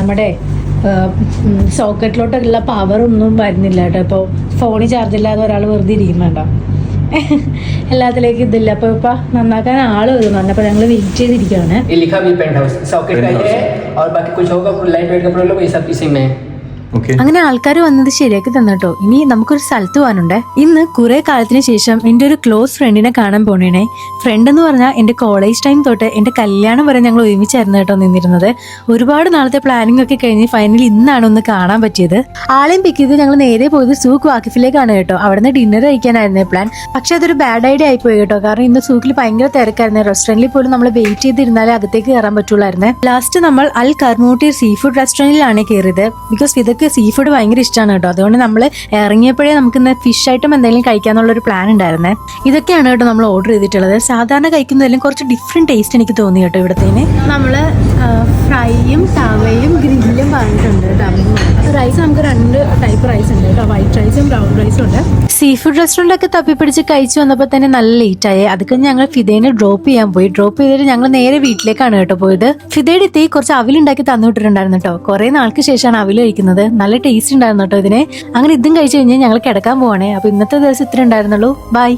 നമ്മുടെ സോക്കറ്റിലോട്ടുള്ള പവർ ഒന്നും വരുന്നില്ല കേട്ടോ. ഇപ്പോൾ ഫോണിൽ ചാർജ് ഇല്ലാതെ ഒരാൾ വെറുതെ ഇരിക്കും വേണ്ട. എല്ലാത്തിലേക്കും ഇതില്ല. അപ്പൊ ഇപ്പൊ നന്നാക്കാൻ ആൾ വരുന്നുണ്ട് അപ്പൊ ഞങ്ങൾ വെയിറ്റ് ചെയ്തിരിക്കുകയാണ് അങ്ങനെ ആൾക്കാർ വന്നത് ശരിയാക്കി തന്നട്ടോ ഇനി നമുക്കൊരു സ്ഥലത്ത് പോകാനുണ്ടേ. ഇന്ന് കുറെ കാലത്തിന് ശേഷം എന്റെ ഒരു ക്ലോസ് ഫ്രണ്ടിനെ കാണാൻ പോണേ ഫ്രണ്ട് എന്ന് പറഞ്ഞാൽ എന്റെ കോളേജ് ടൈം തൊട്ട് എന്റെ കല്യാണം വരെ ഞങ്ങൾ ഒരുമിച്ചായിരുന്നു കേട്ടോ നിന്നിരുന്നത്. ഒരുപാട് നാളത്തെ പ്ലാനിംഗ് ഒക്കെ കഴിഞ്ഞ് ഫൈനലി ഇന്നാണ് ഒന്ന് കാണാൻ പറ്റിയത്. ആളെയും പിക്ക് ചെയ്ത് ഞങ്ങൾ നേരെ പോയത് സൂക്ക് വാക്കിഫിലേക്കാണ് കേട്ടോ. അവിടുന്ന് ഡിന്നർ കഴിക്കാനായിരുന്നു പ്ലാൻ പക്ഷെ അതൊരു ബാഡ് ഐഡിയ ആയിപ്പോയി കേട്ടോ. കാരണം ഇന്ന് സൂക്കിൽ ഭയങ്കര തിരക്കായിരുന്നു. റെസ്റ്റോറന്റിൽ പോലും നമ്മൾ വെയിറ്റ് ചെയ്തിരുന്നാലേ അകത്തേക്ക് കയറാൻ പറ്റുള്ളായിരുന്നു. ലാസ്റ്റ് നമ്മൾ അൽ കർമൂട്ടി സീ ഫുഡ് റെസ്റ്റോറന്റിലാണ് കയറിയത്. ബിക്കോസ് വിദ ഇതൊക്കെ സീ ഫുഡ് ഭയങ്കര ഇഷ്ടമാണ് കേട്ടോ. അതുകൊണ്ട് നമ്മൾ ഇറങ്ങിയപ്പോഴേ നമുക്ക് ഇന്ന് ഫിഷ് ഐറ്റം എന്തെങ്കിലും കഴിക്കാന്നുള്ള ഒരു പ്ലാൻ ഉണ്ടായിരുന്നേ. ഇതൊക്കെയാണ് കേട്ടോ നമ്മൾ ഓർഡർ ചെയ്തിട്ടുള്ളത്. സാധാരണ കഴിക്കുന്നതിലും കുറച്ച് ഡിഫറെന്റ് ടേസ്റ്റ് എനിക്ക് തോന്നി കേട്ടോ ഇവിടത്തേന്. നമ്മൾ ഫ്രൈയും കേട്ടോ റൈസ് നമുക്ക് രണ്ട് ടൈപ്പ് റൈസ് ഉണ്ട് കേട്ടോ. വൈറ്റ് റൈസും ബ്രൗൺ റൈസും ഉണ്ട്. സീ ഫുഡ് റെസ്റ്റോറന്റ് ഒക്കെ തപ്പിപ്പിടിച്ച് കഴിച്ചു വന്നപ്പോൾ തന്നെ നല്ല ലേറ്റ് ആയി. അതൊക്കെ ഞങ്ങൾ ഫിദേനെ ഡ്രോപ്പ് ചെയ്യാൻ പോയി. ഡ്രോപ്പ് ചെയ്തിട്ട് ഞങ്ങൾ നേരെ വീട്ടിലേക്കാണ് കേട്ടോ പോയത്. ഫിദയുടെ എത്തി കുറച്ച് അവിലുണ്ടാക്കി തന്നു വിട്ടിട്ടുണ്ടായിരുന്നു കേട്ടോ. കുറെ നാൾക്ക് ശേഷമാണ് അവിൽ കഴിക്കുന്നത്. നല്ല ടേസ്റ്റ് ഉണ്ടായിരുന്നു കേട്ടോ ഇതിന്. അങ്ങനെ ഇതും കഴിച്ചു കഴിഞ്ഞാൽ ഞങ്ങൾ കിടക്കാൻ പോവാണേ. അപ്പൊ ഇന്നത്തെ ദിവസം ഇത്ര ഉണ്ടായിരുന്നുള്ളൂ. ബൈ